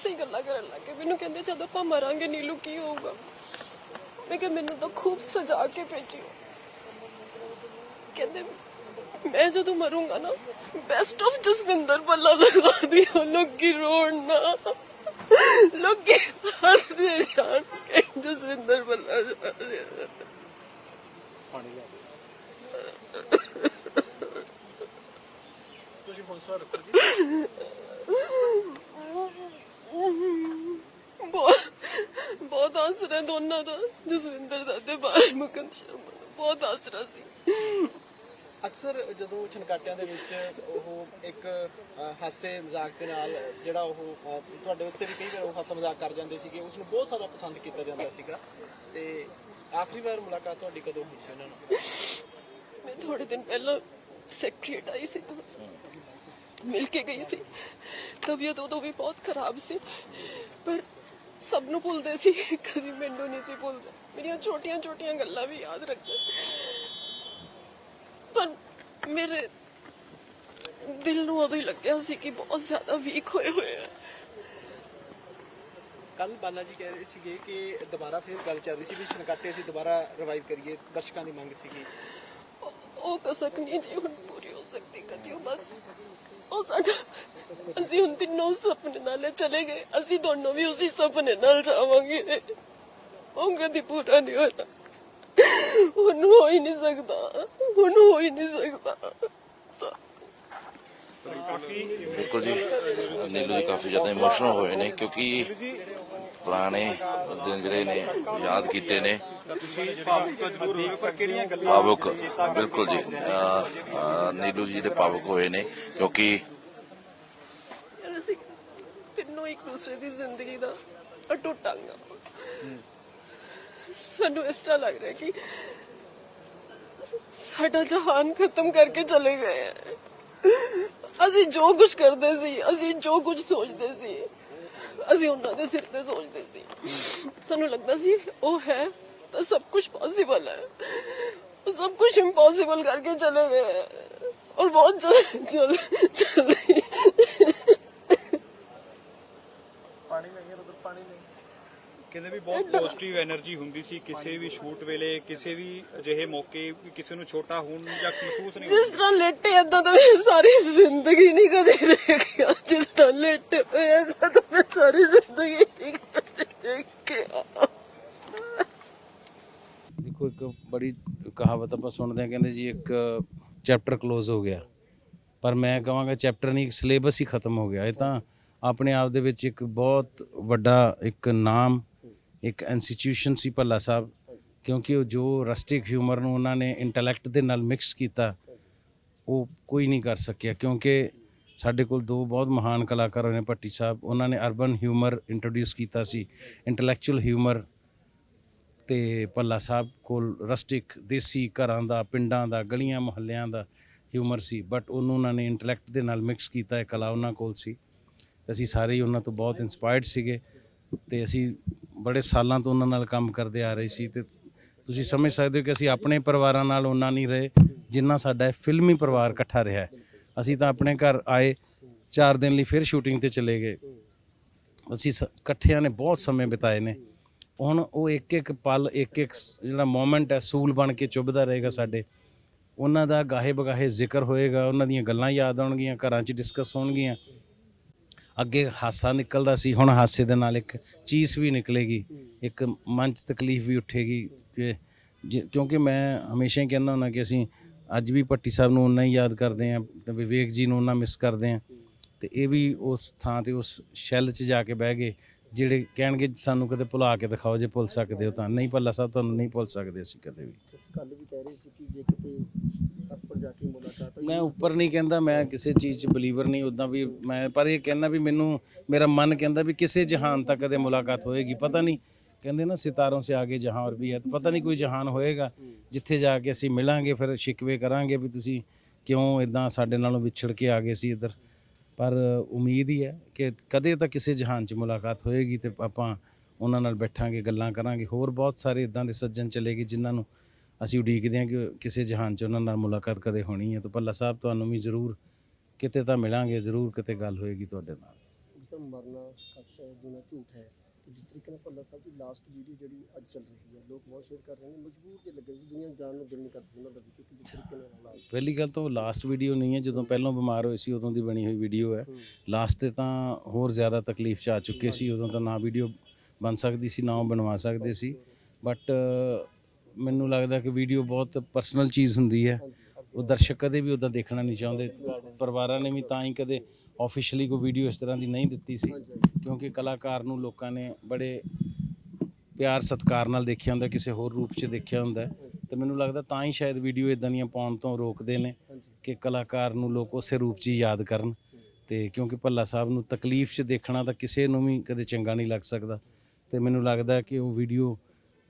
ਐਸੀ ਗੱਲਾਂ ਕਰਨ ਲੱਗੇ ਮੈਨੂੰ ਕਹਿੰਦੇ, ਜਦੋਂ ਆਪਾਂ ਮਰਾਂਗੇ, ਨੀਲੂ, ਕੀ ਹੋਊਗਾ? ਮੈਂ ਕਿਹਾ, ਮੈਨੂੰ ਤਾਂ ਖੂਬ ਸਜਾ ਕੇ ਭੇਜੀ ਕਹਿੰਦੇ, ਮੈਂ ਜਦੋਂ ਮਰੂੰਗਾ ਨਾ ਬੈਸਟ ਆਫ ਜਸਵਿੰਦਰ ਬੱਲਾ ਲਗਾ ਦਿਓ। ਲੋਕੀ ਰੋਣ ਨਾ। ਲੋਕੀ ਹੱਸਦੇ ਜਾਣ ਕਿ ਜਸਵਿੰਦਰ ਬੱਲਾ ਜਾ ਰਿਹਾ ਪਾਣੀ ਲਿਆ ਤੁਸੀਂ ਫੋਨ ਸਵਾਰ ਰੱਖੋ ਜੀ ਬਹੁਤ ਆਸਰਾ ਦੋਨਾਂ ਦਾ ਜਸਵਿੰਦਰ ਦਾ ਤੇ ਬਾਲ ਮੁਕੰਦ ਸ਼ਰਮਾ ਦਾ। ਬਹੁਤ ਆਸਰਾ ਸੀ। ਅਕਸਰ ਜਦੋਂ ਛਨਕਾਟਿਆਂ ਦੇ ਵਿੱਚ ਉਹ ਇੱਕ ਅ, ਹਾਸੇ ਮਜ਼ਾਕ ਦੇ ਨਾਲ ਜਿਹੜਾ ਉਹ ਅ, ਤੁਹਾਡੇ ਉੱਤੇ ਵੀ ਕਈ ਵਾਰ ਉਹ ਹਾਸਾ ਮਜ਼ਾਕ ਕਰ ਜਾਂਦੇ ਸੀਗੇ ਉਸ ਨੂੰ ਬਹੁਤ ਜ਼ਿਆਦਾ ਪਸੰਦ ਕੀਤਾ ਜਾਂਦਾ ਸੀਗਾ। ਤੇ ਆਖਰੀ ਵਾਰ ਮੁਲਾਕਾਤ ਤੁਹਾਡੀ ਕਦੋਂ ਹੋਈ ਸੀ ਉਹਨਾਂ ਨਾਲ? ਮੈਂ ਥੋੜੇ ਦਿਨ ਪਹਿਲਾਂ ਸੈਕਟਰੀਏਟ ਆਈ ਸੀ। ਤਾਂ ਮਿਲ ਕੇ ਗਈ ਸੀ। ਤਬੀਅਤ ਉਦੋਂ ਵੀ ਬਹੁਤ ਖਰਾਬ ਸੀ ਪਰ ਸਭ ਨੂੰ ਭੁੱਲਦੇ ਸੀ। ਕਦੀ ਮੈਨੂੰ ਨਹੀਂ ਸੀ ਭੁੱਲਦੇ। ਮੇਰੀਆਂ ਛੋਟੀਆਂ ਛੋਟੀਆਂ ਗੱਲਾਂ ਵੀ ਯਾਦ ਰੱਖਦੇ। ਪਰ ਮੇਰੇ ਦਿਲ ਨੂੰ ਉਦੋਂ ਹੀ ਲੱਗਿਆ ਸੀ ਕਿ ਬਹੁਤ ਜ਼ਿਆਦਾ ਵੀਕ ਹੋਏ ਹੋਏ ਆ। ਕੱਲ ਬਾਲਾ ਜੀ ਕਹਿ ਰਹੇ ਸੀਗੇ ਕਿ ਦੁਬਾਰਾ ਫਿਰ ਗੱਲ ਚੱਲ ਰਹੀ ਸੀ ਵੀ ਛਨਕਾਟੇ ਅਸੀਂ ਦੁਬਾਰਾ ਰਿਵਾਈਵ ਕਰੀਏ। ਦਰਸ਼ਕਾਂ ਦੀ ਮੰਗ ਸੀਗੀ। ਉਹ- ਉਹ ਕਸਕ ਨਹੀਂ ਜੀ ਹੁਣ ਪੂਰੀ ਹੋ ਸਕਦੀ। ਕਦੀ ਉਹ ਬਸ ਉਹ ਸਾਡਾ ਅਸੀਂ ਹੁਣ ਤਿੰਨੋਂ ਸੁਪਨੇ ਨਾਲ ਚਲੇ ਗਏ। ਅਸੀਂ ਦੋਨੋਂ ਵੀ ਉਸੇ ਸੁਪਨੇ ਨਾਲ ਜਾਵਾਂਗੇ। ਉਹ ਕਦੀ ਪੂਰਾ ਨਹੀਂ ਹੋਣਾ। ਹੁਣ ਹੋ ਹੀ ਨਹੀਂ ਸਕਦਾ। ਹੁਣ ਹੋ ਹੀ ਨਹੀਂ ਸਕਦਾ। ਬਿਲਕੁਲ ਜੀ। ਨੀਲੂ ਜੀ ਕਾਫੀ ਜ਼ਿਆਦਾ ਇਮੋਸ਼ਨਲ ਹੋਏ ਨੇ ਕਿਉਂਕਿ ਪੁਰਾਣੇ ਦਿਨ ਜਿਹੜੇ ਨੇ, ਯਾਦ ਕੀਤੇ ਨੇ। ਭਾਵੁਕ, ਬਿਲਕੁਲ ਜੀ। ਨੀਲੂ ਜੀ ਦੇ ਭਾਵੁਕ ਹੋਏ ਨੇ, ਕਿਉਂਕਿ ਅਸੀਂ ਤਿੰਨੋਂ ਇੱਕ ਦੂਸਰੇ ਦੀ ਜ਼ਿੰਦਗੀ ਦਾ ਅਟੁੱਟ ਅੰਗ ਸਾਨੂੰ ਇਸ ਤਰ੍ਹਾਂ ਲੱਗ ਰਿਹਾ ਕਿ ਸਾਡਾ ਜਹਾਨ ਖਤਮ ਕਰਕੇ ਚਲੇ ਗਏ ਹੈ ਅਸੀਂ ਜੋ ਕੁਝ ਕਰਦੇ ਸੀ, ਅਸੀਂ ਜੋ ਕੁਝ ਸੋਚਦੇ ਸੀ ਅਸੀਂ ਉਹਨਾਂ ਦੇ ਸਿਰ ਤੇ ਸੋਚਦੇ ਸੀ। ਸਾਨੂੰ ਲੱਗਦਾ ਸੀ, ਉਹ ਹੈ ਤਾਂ ਸਭ ਕੁਝ ਪੋਸੀਬਲ ਹੈ। ਉਹ ਸਭ ਕੁਝ ਇੰਪੋਸੀਬਲ ਕਰਕੇ ਚਲੇ ਗਏ। ਔਰ ਬਹੁਤ ਜਲ ਜਲ ਜਲਦੀ ਪਾਣੀ ਨਹੀਂ ਉਧਰ ਪਾਣੀ ਨਹੀਂ ਕਹਿੰਦੇ ਵੀ ਬਹੁਤ ਪੋਜ਼ਿਟਿਵ એનર્ਜੀ ਹੁੰਦੀ ਸੀ ਕਿਸੇ ਵੀ ਸ਼ੂਟ ਵੇਲੇ ਕਿਸੇ ਵੀ ਅਜਿਹੇ ਮੌਕੇ ਕਿਸੇ ਨੂੰ ਛੋਟਾ ਹੋਣ ਜਾਂ ਮਹਿਸੂਸ ਨਹੀਂ ਜਿਸ ਤਰ੍ਹਾਂ ਲੇਟੇ ਇਦਾਂ ਤਾਂ ਮੈਂ ਸਾਰੀ ਜ਼ਿੰਦਗੀ ਨਹੀਂ ਕਦੇ ਦੇਖਿਆ। ਜਿਸ ਤਰ੍ਹਾਂ ਲੇਟੇ ਇਦਾਂ ਤਾਂ ਮੈਂ ਸਾਰੀ ਜ਼ਿੰਦਗੀ ਨਹੀਂ ਦੇਖਿਆ। ਦੇਖੋ ਇੱਕ ਬੜੀ ਕਹਾਵਤ ਆਪਾਂ ਸੁਣਦੇ ਆ ਕਹਿੰਦੇ ਜੀ ਇੱਕ ਚੈਪਟਰ ਕਲੋਜ ਹੋ ਗਿਆ। ਪਰ ਮੈਂ ਕਹਾਂਗਾ ਚੈਪਟਰ ਨਹੀਂ ਸਿਲੇਬਸ ਹੀ ਖਤਮ ਹੋ ਗਿਆ। ਇਹ ਤਾਂ ਆਪਣੇ ਆਪ ਦੇ ਵਿੱਚ ਇੱਕ ਬਹੁਤ ਵੱਡਾ ਇੱਕ ਨਾਮ ਇੱਕ ਇੰਸਟੀਟਿਊਸ਼ਨ ਸੀ ਭੱਲਾ ਸਾਹਿਬ, ਕਿਉਂਕਿ ਉਹ ਜੋ ਰਸਟਿਕ ਹਿਊਮਰ ਨੂੰ ਉਹਨਾਂ ਨੇ ਇੰਟੈਲੈਕਟ ਦੇ ਨਾਲ ਮਿਕਸ ਕੀਤਾ, ਉਹ ਕੋਈ ਨਹੀਂ ਕਰ ਸਕਿਆ, ਕਿਉਂਕਿ ਸਾਡੇ ਕੋਲ ਦੋ ਬਹੁਤ ਮਹਾਨ ਕਲਾਕਾਰ ਹੋਏ ਨੇ ਭੱਟੀ ਸਾਹਿਬ, ਉਹਨਾਂ ਨੇ ਅਰਬਨ ਹਿਊਮਰ ਇੰਟਰੋਡਿਊਸ ਕੀਤਾ ਸੀ ਇੰਟੈਲੈਕਚੁਅਲ ਹਿਊਮਰ ਤੇ ਭੱਲਾ ਸਾਹਿਬ ਕੋਲ ਰਸਟਿਕ ਦੇਸੀ ਘਰਾਂ ਦਾ, ਪਿੰਡਾਂ ਦਾ, ਗਲੀਆਂ ਮੁਹੱਲਿਆਂ ਦਾ ਹਿਊਮਰ ਸੀ ਬਟ ਉਹਨੂੰ ਉਹਨਾਂ ਨੇ ਇੰਟੈਲੈਕਟ ਦੇ ਨਾਲ ਮਿਕਸ ਕੀਤਾ, ਇਹ ਕਲਾ ਉਹਨਾਂ ਕੋਲ ਸੀ। ਤੇ ਅਸੀਂ ਸਾਰੇ ਹੀ ਉਹਨਾਂ ਤੋਂ ਬਹੁਤ ਇਨਸਪਾਇਰਡ ਸੀਗੇ ਤੇ ਅਸੀਂ ਬੜੇ ਸਾਲਾਂ ਤੋਂ ਉਹਨਾਂ ਨਾਲ ਕੰਮ ਕਰਦੇ ਆ ਰਹੇ ਸੀ ਤੇ ਤੁਸੀਂ ਸਮਝ ਸਕਦੇ ਹੋ ਕਿ ਅਸੀਂ ਆਪਣੇ ਪਰਿਵਾਰਾਂ ਨਾਲ ਉਹਨਾਂ ਨਹੀਂ ਰਹੇ ਜਿੰਨਾ ਸਾਡਾ ਇਹ ਫਿਲਮੀ ਪਰਿਵਾਰ ਇਕੱਠਾ ਰਿਹਾ ਅਸੀਂ ਤਾਂ ਆਪਣੇ ਘਰ ਆਏ 4 ਦਿਨ ਲਈ ਫਿਰ ਸ਼ੂਟਿੰਗ ਤੇ ਚਲੇ ਗਏ। ਅਸੀਂ ਸ- ਇਕੱਠਿਆਂ ਨੇ ਬਹੁਤ ਸਮੇਂ ਬਿਤਾਏ ਨੇ। ਹੁਣ ਉਹ ਇੱਕ ਇੱਕ ਪਲ ਇੱਕ ਇੱਕ ਜਿਹੜਾ ਮੂਮੈਂਟ ਹੈ, ਸੂਲ ਬਣ ਕੇ ਚੁੱਭਦਾ ਰਹੇਗਾ ਸਾਡੇ। ਉਹਨਾਂ ਦਾ ਗਾਹੇ ਬਗਾਹੇ ਜ਼ਿਕਰ ਹੋਏਗਾ, ਉਹਨਾਂ ਦੀਆਂ ਗੱਲਾਂ ਯਾਦ ਆਉਣਗੀਆਂ, ਘਰਾਂ 'ਚ ਡਿਸਕਸ ਹੋਣਗੀਆਂ। ਅੱਗੇ ਹਾਸਾ ਨਿਕਲਦਾ ਸੀ, ਹੁਣ ਹਾਸੇ ਦੇ ਨਾਲ ਇੱਕ ਚੀਸ ਵੀ ਨਿਕਲੇਗੀ, ਇੱਕ ਮਨ 'ਚ ਤਕਲੀਫ ਵੀ ਉੱਠੇਗੀ ਕਿਉਂਕਿ ਮੈਂ ਹਮੇਸ਼ਾ ਹੀ ਕਹਿੰਦਾ ਹੁੰਦਾ ਕਿ ਅਸੀਂ ਅੱਜ ਵੀ ਭੱਟੀ ਸਾਹਿਬ ਨੂੰ ਉਨਾ ਹੀ ਯਾਦ ਕਰਦੇ ਹਾਂ, ਤੇ ਵਿਵੇਕ ਜੀ ਨੂੰ ਉਨਾ ਮਿਸ ਕਰਦੇ ਹਾਂ, ਤੇ ਇਹ ਵੀ ਉਸ ਥਾਂ ਤੇ ਉਸ ਸ਼ੈਲ 'ਚ ਜਾ ਕੇ ਬਹਿ ਗਏ, ਜਿਹੜੇ ਕਹਿਣਗੇ ਸਾਨੂੰ ਕਦੇ ਭੁਲਾ ਕੇ ਦਿਖਾਓ, ਜੇ ਭੁੱਲ ਸਕਦੇ ਹੋ ਤਾਂ, ਨਹੀਂ ਭੱਲਾ ਸਾਹਿਬ ਤੁਹਾਨੂੰ ਨਹੀਂ ਭੁੱਲ ਸਕਦੇ ਅਸੀਂ ਕਦੇ ਵੀ। ਤੁਸੀਂ ਕੱਲ ਵੀ ਕਹਿ ਰਹੇ ਸੀ ਕਿ ਜੇ ਕਿਤੇ ਜਾ ਕੇ ਮੁਲਾਕਾਤ ਹੋਈ? ਮੈਂ ਉੱਪਰ ਨਹੀਂ ਕਹਿੰਦਾ, ਮੈਂ ਕਿਸੇ ਚੀਜ਼ 'ਚ ਬਲੀਵਰ ਨਹੀਂ ਉਦਾਂ ਵੀ ਮੈਂ, ਪਰ ਇਹ ਕਹਿੰਦਾ ਵੀ ਮੈਨੂੰ, ਮੇਰਾ ਮਨ ਕਹਿੰਦਾ ਵੀ ਕਿਸੇ ਜਹਾਨ ਤੱਕ ਕਦੇ ਮੁਲਾਕਾਤ ਹੋਏਗੀ, ਪਤਾ ਨਹੀਂ। ਕਹਿੰਦੇ ਨਾ, ਸਿਤਾਰੋਂ ਸੇ ਆਗੇ ਜਹਾਨ ਔਰ ਵੀ ਹੈ, ਤਾਂ ਪਤਾ ਨਹੀਂ ਕੋਈ ਜਹਾਨ ਹੋਏਗਾ। ਜਿੱਥੇ ਜਾ ਕੇ ਅਸੀਂ ਮਿਲਾਂਗੇ, ਫਿਰ ਸ਼ਿਕਵੇ ਕਰਾਂਗੇ ਵੀ ਤੁਸੀਂ ਕਿਉਂ ਇਦਾਂ ਸਾਡੇ ਨਾਲੋਂ ਵਿਛੜ ਕੇ ਆ ਗਏ ਸੀ ਇੱਧਰ। ਪਰ ਉਮੀਦ ਹੀ ਹੈ ਕਿ ਕਦੇ ਤਾਂ ਕਿਸੇ ਜਹਾਨ 'ਚ ਮੁਲਾਕਾਤ ਹੋਏਗੀ ਤੇ ਆਪਾਂ ਉਹਨਾਂ ਨਾਲ ਬੈਠਾਂਗੇ, ਗੱਲਾਂ ਕਰਾਂਗੇ। ਹੋਰ ਬਹੁਤ ਸਾਰੇ ਇਦਾਂ ਦੇ ਸੱਜਣ ਚਲੇਗੇ ਜਿਨ੍ਹਾਂ ਨੂੰ ਅਸੀਂ ਉਡੀਕਦੇ ਹਾਂ ਕਿ ਕਿਸੇ ਜਹਾਨ 'ਚ ਉਹਨਾਂ ਨਾਲ ਮੁਲਾਕਾਤ ਕਦੇ ਹੋਣੀ ਹੈ ਤਾਂ ਭੱਲਾ ਸਾਹਿਬ ਤੁਹਾਨੂੰ ਵੀ ਜ਼ਰੂਰ ਕਿਤੇ ਤਾਂ ਮਿਲਾਂਗੇ ਜ਼ਰੂਰ ਕਿਤੇ ਗੱਲ ਹੋਏਗੀ ਤੁਹਾਡੇ ਨਾਲ। ਸਰ ਮਰਨਾ ਸੱਚ ਹੈ ਜਿਉਣਾ ਝੂਠ ਹੈ। ਤੇ ਜਿਸ ਤਰੀਕੇ ਨਾਲ ਭੱਲਾ ਸਾਹਿਬ ਦੀ ਲਾਸਟ ਵੀਡੀਓ ਜਿਹੜੀ ਅੱਜ ਚੱਲ ਰਹੀ ਹੈ ਲੋਕ ਬਹੁਤ ਸ਼ੇਅਰ ਕਰ ਰਹੇ ਨੇ ਮਜਬੂਰ ਜੇ ਲੱਗੇ ਸੀ ਦੁਨੀਆ ਨੂੰ ਜਾਣ ਨੂੰ ਦਿਲ ਨਹੀਂ ਕਰਦੀ ਉਹਨਾਂ ਦਾ ਵੀ ਕਿਉਂਕਿ ਜਿਸ ਤਰੀਕੇ ਨਾਲ ਹਾਲਾਤ। ਪਹਿਲੀ ਗੱਲ ਤਾਂ ਉਹ ਲਾਸਟ ਵੀਡੀਓ ਨਹੀਂ ਹੈ ਜਦੋਂ ਪਹਿਲਾਂ ਬਿਮਾਰ ਹੋਏ ਸੀ ਉਦੋਂ ਦੀ ਬਣੀ ਹੋਈ ਵੀਡੀਓ ਹੈ। ਲਾਸਟ ਤੇ ਤਾਂ ਹੋਰ ਜ਼ਿਆਦਾ ਤਕਲੀਫ ਚ ਆ ਚੁੱਕੇ ਸੀ ਉਦੋਂ ਤਾਂ ਨਾ ਵੀਡੀਓ ਬਣ ਸਕਦੀ ਸੀ ਨਾ ਬਣਵਾ ਸਕਦੇ ਸੀ। ਬਟ ਮੈਨੂੰ ਲੱਗਦਾ ਕਿ ਵੀਡੀਓ ਬਹੁਤ ਪਰਸਨਲ ਚੀਜ਼ ਹੁੰਦੀ ਹੈ। ਉਹ ਦਰਸ਼ਕ ਕਦੇ ਵੀ ਉਦਾਂ ਦੇਖਣਾ ਨਹੀਂ ਚਾਹੁੰਦੇ। ਪਰਿਵਾਰਾਂ ਨੇ ਵੀ ਤਾਂ ਹੀ ਕਦੇ ਆਫੀਸ਼ੀਅਲੀ ਕੋਈ ਵੀਡੀਓ ਇਸ ਤਰ੍ਹਾਂ ਦੀ ਨਹੀਂ ਦਿੱਤੀ ਸੀ। ਕਿਉਂਕਿ ਕਲਾਕਾਰ ਨੂੰ ਲੋਕਾਂ ਨੇ ਬੜੇ ਪਿਆਰ ਸਤਿਕਾਰ ਨਾਲ ਦੇਖਿਆ ਹੁੰਦਾ, ਕਿਸੇ ਹੋਰ ਰੂਪ 'ਚ ਦੇਖਿਆ ਹੁੰਦਾ। ਹੈ। ਤੇ ਮੈਨੂੰ ਲੱਗਦਾ ਤਾਂ ਹੀ ਸ਼ਾਇਦ ਵੀਡੀਓ ਇਦਾਂ ਦੀਆਂ ਪਾਉਣ ਤੋਂ ਰੋਕਦੇ ਨੇ ਕਿ ਕਲਾਕਾਰ ਨੂੰ ਲੋਕ ਉਸੇ ਰੂਪ 'ਚ ਹੀ ਯਾਦ ਕਰਨ। ਤੇ ਕਿਉਂਕਿ ਭੱਲਾ ਸਾਹਿਬ ਨੂੰ ਤਕਲੀਫ 'ਚ ਦੇਖਣਾ ਤਾਂ ਕਿਸੇ ਨੂੰ ਵੀ ਕਦੇ ਚੰਗਾ ਨਹੀਂ ਲੱਗ ਸਕਦਾ। ਤੇ ਮੈਨੂੰ ਲੱਗਦਾ ਕਿ ਉਹ ਵੀਡੀਓ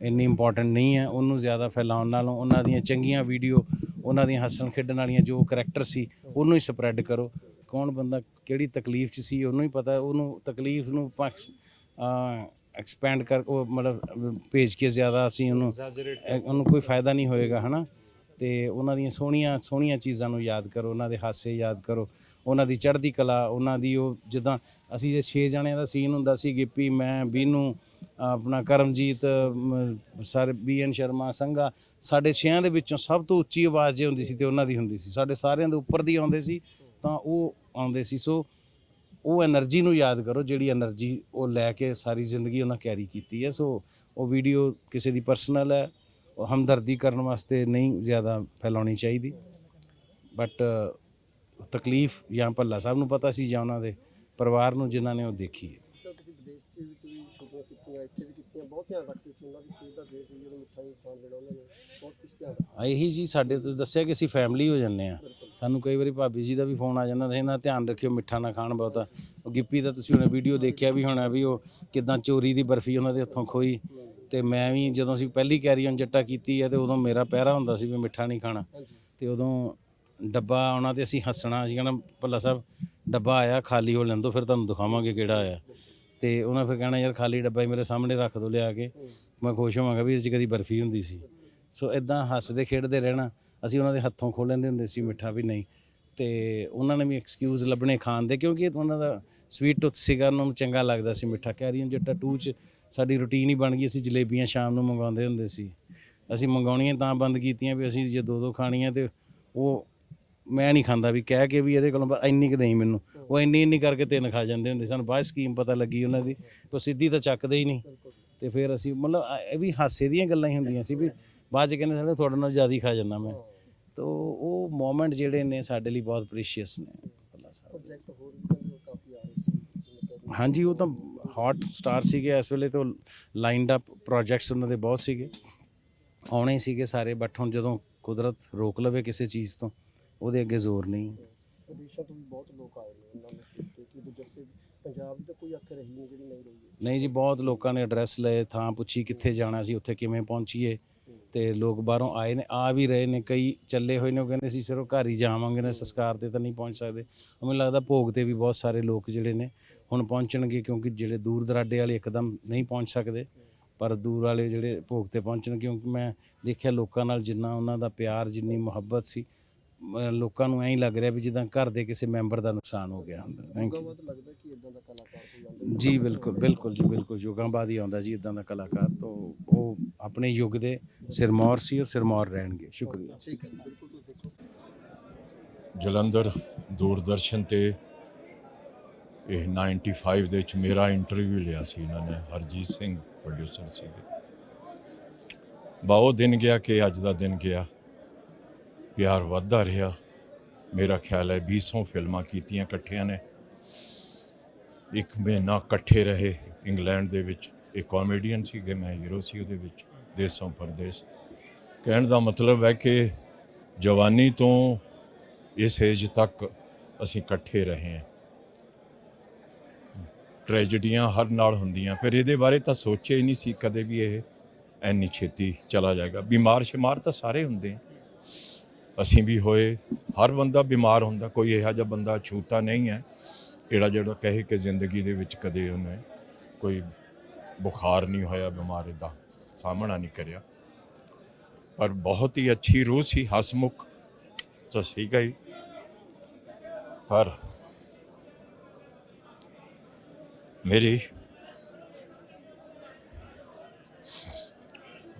ਇੰਨੀ ਇੰਪੋਰਟੈਂਟ ਨਹੀਂ ਹੈ। ਉਹਨੂੰ ਜ਼ਿਆਦਾ ਫੈਲਾਉਣ ਨਾਲੋਂ ਉਹਨਾਂ ਦੀਆਂ ਚੰਗੀਆਂ ਵੀਡੀਓ ਉਹਨਾਂ ਦੀਆਂ ਹੱਸਣ ਖੇਡਣ ਵਾਲੀਆਂ ਜੋ ਕਰੈਕਟਰ ਸੀ ਉਹਨੂੰ ਹੀ ਸਪਰੈਡ ਕਰੋ। ਕੌਣ ਬੰਦਾ ਕਿਹੜੀ ਤਕਲੀਫ 'ਚ ਸੀ ਉਹਨੂੰ ਹੀ ਪਤਾ ਉਹਨੂੰ ਤਕਲੀਫ ਨੂੰ ਐਕਸਪੈਂਡ ਕਰ ਉਹ ਮਤਲਬ ਭੇਜ ਕੇ ਜ਼ਿਆਦਾ ਅਸੀਂ ਉਹਨੂੰ ਉਹਨੂੰ ਕੋਈ ਫਾਇਦਾ ਨਹੀਂ ਹੋਏਗਾ ਹਨਾ? ਤੇ ਉਹਨਾਂ ਦੀਆਂ ਸੋਹਣੀਆਂ ਸੋਹਣੀਆਂ ਚੀਜ਼ਾਂ ਨੂੰ ਯਾਦ ਕਰੋ। ਉਹਨਾਂ ਦੇ ਹਾਸੇ ਯਾਦ ਕਰੋ। ਉਹਨਾਂ ਦੀ ਚੜ੍ਹਦੀ ਕਲਾ ਉਹਨਾਂ ਦੀ ਉਹ ਜਿੱਦਾਂ ਅਸੀਂ ਜੇ 6 ਜਣਿਆਂ ਦਾ ਸੀਨ ਹੁੰਦਾ ਸੀ ਗਿੱਪੀ ਮੈਂ ਬੀਨੂ ਆਪਣਾ Karamjit sir B BN Sharma, Sangha, ਸਾਡੇ ਛਿਆਂ ਦੇ ਵਿੱਚੋਂ ਸਭ ਤੋਂ ਉੱਚੀ ਆਵਾਜ਼ ਜੇ ਹੁੰਦੀ ਸੀ ਤੇ ਉਹਨਾਂ ਦੀ ਹੁੰਦੀ ਸੀ। ਸਾਡੇ ਸਾਰਿਆਂ ਦੇ ਉੱਪਰ ਦੀ ਆਉਂਦੇ ਸੀ, ਤਾਂ ਉਹ ਆਉਂਦੇ ਸੀ। ਸੋ ਉਹ એનર્ਜੀ ਨੂੰ ਯਾਦ ਕਰੋ, ਜਿਹੜੀ એનર્ਜੀ ਉਹ ਲੈ ਕੇ ਸਾਰੀ ਜ਼ਿੰਦਗੀ ਉਹਨਾਂ ਕੈਰੀ ਕੀਤੀ ਹੈ। ਸੋ ਉਹ ਵੀਡੀਓ ਕਿਸੇ ਦੀ ਪਰਸਨਲ ਹੈ, ਉਹ ਹਮਦਰਦੀ ਕਰਨ ਵਾਸਤੇ ਨਹੀਂ ਜ਼ਿਆਦਾ ਫੈਲਾਉਣੀ ਚਾਹੀਦੀ। ਬਟ ਤਕਲੀਫ ਜਾਂ ਭੱਲਾ ਸਾਹਿਬ ਨੂੰ ਪਤਾ ਸੀ ਜਾਂ ਉਹਨਾਂ ਦੇ ਪਰਿਵਾਰ ਨੂੰ, ਜਿਨ੍ਹਾਂ ਨੇ ਉਹ ਦੇਖੀ ਹੈ। ਕੀਤੀਆਂ ਇੱਥੇ ਵੀ ਕੀਤੀਆਂ ਬਹੁਤ ਧਿਆਨ ਰੱਖਦੇ ਸੀ ਉਹਨਾਂ ਦੀ ਸਿਹਤ ਦਾ ਦੇਖ ਲਈ ਜਦੋਂ ਮਿਠਾਈ ਖਾਣ ਦੇਣਾ ਉਹਨਾਂ ਨੇ ਬਹੁਤ ਕੁਝ ਧਿਆਨ ਰੱਖਿਆ। ਆ ਇਹੀ ਜੀ ਸਾਡੇ ਤੋਂ ਦੱਸਿਆ ਕਿ ਅਸੀਂ ਫੈਮਿਲੀ ਹੋ ਜੰਨੇ ਆ ਸਾਨੂੰ ਕਈ ਵਾਰੀ ਭਾਬੀ ਜੀ ਦਾ ਵੀ ਫੋਨ ਆ ਜਾਂਦਾ ਇਹਨਾਂ ਧਿਆਨ ਰੱਖਿਓ ਮਿੱਠਾ ਨਾ ਖਾਣ ਬਹੁਤਾ। ਉਹ ਗਿੱਪੀ ਦਾ ਤੁਸੀਂ ਉਹਨੇ ਵੀਡੀਓ ਦੇਖਿਆ ਵੀ ਹੋਣਾ ਵੀ ਉਹ ਕਿਦਾਂ ਚੋਰੀ ਦੀ ਬਰਫੀ ਉਹਨਾਂ ਦੇ ਹੱਥੋਂ ਖੋਈ। ਤੇ ਮੈਂ ਵੀ ਜਦੋਂ ਅਸੀਂ ਪਹਿਲੀ ਕੈਰੀ ਔਨ ਜੱਟਾ ਕੀਤੀ ਹੈ ਤੇ ਉਦੋਂ ਮੇਰਾ ਪਹਿਰਾ ਹੁੰਦਾ ਸੀ ਵੀ ਮਿੱਠਾ ਨਹੀਂ ਖਾਣਾ। ਤੇ ਉਦੋਂ ਡੱਬਾ ਆਉਣਾ ਤੇ ਅਸੀਂ ਹੱਸਣਾ ਅਸੀਂ ਕਹਿਣਾ ਭੱਲਾ ਸਾਹਿਬ ਡੱਬਾ ਆਇਆ ਖਾਲੀ ਹੋ ਲੈਂਦੋ ਫਿਰ ਤੁਹਾਨੂੰ ਦਿਖਾਵਾਂਗੇ ਕਿਹੜਾ ਆਇਆ। ਤੇ ਉਹਨਾਂ ਫਿਰ ਕਹਿਣਾ ਯਾਰ ਖਾਲੀ ਡੱਬਾ ਹੀ ਮੇਰੇ ਸਾਹਮਣੇ ਰੱਖ ਦੋ ਲਿਆ ਕੇ। ਮੈਂ ਖੁਸ਼ ਹੋਵਾਂਗਾ ਵੀ ਇਹ 'ਚ ਕਦੀ ਬਰਫੀ ਹੁੰਦੀ ਸੀ। ਸੋ ਇਦਾਂ ਹੱਸਦੇ ਖੇਡਦੇ ਰਹਿਣਾ ਅਸੀਂ ਉਹਨਾਂ ਦੇ ਹੱਥੋਂ ਖੋਹ ਲੈਂਦੇ ਹੁੰਦੇ ਸੀ ਮਿੱਠਾ ਵੀ ਨਹੀਂ। ਤੇ ਉਹਨਾਂ ਨੇ ਵੀ ਐਕਸਕਿਊਜ਼ ਲੱਭਣੇ ਖਾਣ ਦੇ ਕਿਉਂਕਿ ਇਹ ਉਹਨਾਂ ਦਾ ਸਵੀਟ ਟੁੱਥ ਸੀਗਾ ਉਹਨਾਂ ਨੂੰ ਚੰਗਾ ਲੱਗਦਾ ਸੀ ਮਿੱਠਾ। ਕੈਰੀਅਨ ਜੱਟਾ 2 ਚ ਸਾਡੀ ਰੁਟੀਨ ਹੀ ਬਣ ਗਈ ਅਸੀਂ ਜਲੇਬੀਆਂ ਸ਼ਾਮ ਨੂੰ ਮੰਗਵਾਉਂਦੇ ਹੁੰਦੇ ਸੀ। ਅਸੀਂ ਮੰਗਾਉਣੀਆਂ ਤਾਂ ਬੰਦ ਕੀਤੀਆਂ ਵੀ ਅਸੀਂ ਜੇ ਦੋ ਦੋ ਖਾਣੀਆਂ ਤੇ ਉਹ ਮੈਂ ਨਹੀਂ ਖਾਂਦਾ ਵੀ ਕਹਿ ਕੇ ਵੀ ਇਹਦੇ ਕੋਲੋਂ ਬਸ ਇੰਨੀ ਕੁ ਦੇਈ ਮੈਨੂੰ। ਉਹ ਇੰਨੀ ਇੰਨੀ ਕਰਕੇ ਤਿੰਨ ਖਾ ਜਾਂਦੇ ਹੁੰਦੇ ਸਾਨੂੰ। ਬਾਅਦ ਸਕੀਮ ਪਤਾ ਲੱਗੀ ਉਹਨਾਂ ਦੀ ਉਹ ਸਿੱਧੀ ਤਾਂ ਚੱਕਦੇ ਹੀ ਨਹੀਂ। ਤੇ ਫਿਰ ਅਸੀਂ ਮਤਲਬ ਆ- ਇਹ ਵੀ ਹਾਸੇ ਦੀਆਂ ਗੱਲਾਂ ਹੀ ਹੁੰਦੀਆਂ ਸੀ ਵੀ ਬਾਅਦ 'ਚ ਕਹਿੰਦੇ ਸਾਡੇ ਤੁਹਾਡੇ ਨਾਲ ਜ਼ਿਆਦਾ ਹੀ ਖਾ ਜਾਂਦਾ ਮੈਂ। ਤਾਂ ਉਹ ਮੂਮੈਂਟ ਜਿਹੜੇ ਨੇ ਸਾਡੇ ਲਈ ਬਹੁਤ ਪ੍ਰੀਸ਼ੀਅਸ ਨੇ। ਅੱਲਾ ਸਾਹਿਬ। ਪ੍ਰੋਜੈਕਟ ਹੋਰ ਵੀ ਕਹਿੰਦੇ ਉਹ ਕਾਫੀ ਆ ਰਹੇ ਸੀ ਜਿਵੇਂ ਕਹਿ ਦਿੰਦੇ ਹਾਂਜੀ ਉਹ ਤਾਂ ਹੌਟ ਸਟਾਰ ਸੀਗੇ। ਇਸ ਵੇਲੇ ਤਾਂ ਲਾਈਨਡ ਅਪ ਪ੍ਰੋਜੈਕਟਸ ਉਹਨਾਂ ਦੇ ਬਹੁਤ ਸੀਗੇ। ਆਉਣੇ ਸੀਗੇ ਸਾਰੇ ਬਟ ਹੁਣ ਜਦੋਂ ਕੁਦਰਤ ਰੋਕ ਲਵੇ ਕਿਸੇ ਚੀਜ਼ ਤੋਂ ਉਹਦੇ ਅੱਗੇ ਜ਼ੋਰ ਨਹੀਂ। ਵਿਦੇਸ਼ਾਂ ਤੋਂ ਵੀ ਬਹੁਤ ਲੋਕ ਆਏ ਨੇ ਉਹਨਾਂ ਨੂੰ ਕਿ ਜੈਸੇ ਪੰਜਾਬ ਦੀ ਤਾਂ ਕੋਈ ਅੱਖ ਰਹੀ ਨਹੀਂ ਜਿਹੜੀ ਨਹੀਂ ਰਹੀ ਨਹੀਂ ਜੀ ਬਹੁਤ ਲੋਕਾਂ ਨੇ ਐਡਰੈਸ ਲਏ ਥਾਂ ਪੁੱਛੀ ਕਿੱਥੇ ਜਾਣਾ ਸੀ ਉੱਥੇ ਕਿਵੇਂ ਪਹੁੰਚੀਏ। ਤੇ ਲੋਕ ਬਾਹਰੋਂ ਆਏ ਨੇ ਆ ਵੀ ਰਹੇ ਨੇ ਕਈ ਚੱਲੇ ਹੋਏ ਨੇ ਉਹ ਕਹਿੰਦੇ ਸੀ ਸਿਰਫ ਘਰ ਹੀ ਜਾਵਾਂਗੇ ਨਾ ਸੰਸਕਾਰ ਤੇ ਤਾਂ ਨਹੀਂ ਪਹੁੰਚ ਸਕਦੇ। ਮੈਨੂੰ ਲੱਗਦਾ ਭੋਗ ਤੇ ਵੀ ਬਹੁਤ ਸਾਰੇ ਲੋਕ ਜਿਹੜੇ ਨੇ ਹੁਣ ਪਹੁੰਚਣਗੇ ਕਿਉਂਕਿ ਜਿਹੜੇ ਦੂਰ ਦਰਾਡੇ ਵਾਲੇ ਇੱਕਦਮ ਨਹੀਂ ਪਹੁੰਚ ਸਕਦੇ। ਪਰ ਦੂਰ ਵਾਲੇ ਜਿਹੜੇ ਭੋਗ ਤੇ ਪਹੁੰਚਣ ਕਿਉਂਕਿ ਮੈਂ ਦੇਖਿਆ ਲੋਕਾਂ ਨਾਲ ਜਿੰਨਾ ਉਹਨਾਂ ਦਾ ਪਿਆਰ ਜਿੰਨੀ ਮੁਹੱਬਤ ਸੀ ਮ- ਲੋਕਾਂ ਨੂੰ ਐਂ ਹੀ ਲੱਗ ਰਿਹਾ ਵੀ ਜਿੱਦਾਂ ਘਰ ਦੇ ਕਿਸੇ ਮੈਂਬਰ ਦਾ ਨੁਕਸਾਨ ਹੋ ਗਿਆ ਹੁੰਦਾ ਥੈਂਕ ਯੂ ਬਹੁਤ ਲੱਗਦਾ ਕਿ ਇਦਾਂ ਦਾ ਕਲਾਕਾਰ ਕੋਈ ਆਉਂਦਾ? ਜੀ ਬਿਲਕੁਲ ਬਿਲਕੁਲ ਜੀ ਬਿਲਕੁਲ ਯੁਗਾਂ ਬਾਅਦ ਹੀ ਆਉਂਦਾ ਜੀ ਇਦਾਂ ਦਾ ਕਲਾਕਾਰ ਤੋਂ ਉਹ ਆਪਣੇ ਯੁੱਗ ਦੇ ਸਿਰਮੌਰ ਸੀ ਔਰ ਸਿਰਮੌਰ ਰਹਿਣਗੇ ਸ਼ੁਕਰੀਆ। ਠੀਕ ਹੈ ਬਿਲਕੁਲ ਤੁਸੀਂ ਦੱਸੋ। ਜਲੰਧਰ ਦੂਰਦਰਸ਼ਨ ਤੇ ਇਹ 95 ਦੇ ਵਿੱਚ ਮੇਰਾ ਇੰਟਰਵਿਊ ਲਿਆ ਸੀ ਇਹਨਾਂ ਨੇ ਹਰਜੀਤ ਸਿੰਘ ਪ੍ਰੋਡਿਊਸਰ ਸੀਗੇ। ਬਹੁਤ ਦਿਨ ਗਿਆ ਕਿ ਅੱਜ ਦਾ ਦਿਨ ਗਿਆ? ਪਿਆਰ ਵੱਧਦਾ ਰਿਹਾ। ਮੇਰਾ ਖਿਆਲ ਹੈ 200 ਫਿਲਮਾਂ ਕੀਤੀਆਂ ਇਕੱਠਿਆਂ ਨੇ। ਇੱਕ ਮਹੀਨਾ ਇਕੱਠੇ ਰਹੇ ਇੰਗਲੈਂਡ ਦੇ ਵਿੱਚ। ਇਹ ਕਾਮੇਡੀਅਨ ਸੀਗੇ, ਮੈਂ ਹੀਰੋ ਸੀ ਉਹਦੇ ਵਿੱਚ, ਦੇਸੋਂ ਪਰਦੇਸ। ਕਹਿਣ ਦਾ ਮਤਲਬ ਹੈ ਕਿ ਜਵਾਨੀ ਤੋਂ ਇਸ ਏਜ ਤੱਕ ਅਸੀਂ ਇਕੱਠੇ ਰਹੇ ਹਾਂ। ਟ੍ਰੈਜਡੀਆਂ ਹਰ ਨਾਲ ਹੁੰਦੀਆਂ ਫਿਰ ਇਹਦੇ ਬਾਰੇ ਤਾਂ ਸੋਚਿਆ ਹੀ ਨਹੀਂ ਸੀ ਕਦੇ ਵੀ ਇਹ ਐਨੀ ਛੇਤੀ ਚਲਾ ਜਾਏਗਾ। ਬਿਮਾਰ ਸ਼ਿਮਾਰ ਤਾਂ ਸਾਰੇ ਹੁੰਦੇ ਆ। ਅਸੀਂ ਵੀ ਹੋਏ। ਹਰ ਬੰਦਾ ਬਿਮਾਰ ਹੁੰਦਾ, ਕੋਈ ਇਹੋ ਜਿਹਾ ਬੰਦਾ ਛੂਤਾ ਨਹੀਂ ਹੈ, ਜਿਹੜਾ ਜਿਹੜਾ ਕਹੇ ਕਿ ਜ਼ਿੰਦਗੀ ਦੇ ਵਿੱਚ ਕਦੇ ਉਹਨੇ ਕੋਈ ਬੁਖਾਰ ਨਹੀਂ ਹੋਇਆ, ਬਿਮਾਰੀ ਦਾ ਸਾਹਮਣਾ ਨਹੀਂ ਕਰਿਆ। ਪਰ ਬਹੁਤ ਹੀ ਅੱਛੀ ਰੂਹ ਸੀ, ਹਸਮੁਖ ਤਾਂ ਸੀਗਾ ਹੀ। ਪਰ ਮੇਰੀ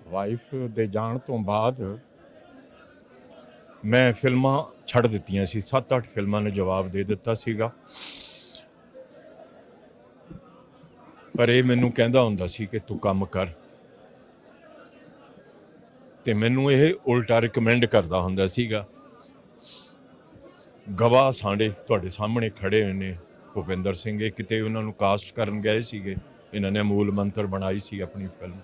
ਵਾਈਫ ਦੇ ਜਾਣ ਤੋਂ ਬਾਅਦ ਮੈਂ ਫਿਲਮਾਂ ਛੱਡ ਦਿੱਤੀਆਂ ਸੀ। 7-8 ਫਿਲਮਾਂ ਨੂੰ ਜਵਾਬ ਦੇ ਦਿੱਤਾ ਸੀਗਾ। ਪਰ ਇਹ ਮੈਨੂੰ ਕਹਿੰਦਾ ਹੁੰਦਾ ਸੀ ਕਿ ਤੂੰ ਕੰਮ ਕਰ। ਤੇ ਮੈਨੂੰ ਇਹ ਉਲਟਾ ਰਿਕਮੈਂਡ ਕਰਦਾ ਹੁੰਦਾ ਸੀਗਾ। ਗਵਾ ਸਾਂਡੇ ਤੁਹਾਡੇ ਸਾਹਮਣੇ ਖੜੇ ਹੋਏ ਨੇ। ਭੁਪਿੰਦਰ ਸਿੰਘ, ਇਹ ਕਿਤੇ ਉਹਨਾਂ ਨੂੰ ਕਾਸਟ ਕਰਨ ਗਏ ਸੀਗੇ। ਇਹਨਾਂ ਨੇ ਮੂਲ ਮੰਤਰ ਬਣਾਈ ਸੀ ਆਪਣੀ ਫਿਲਮ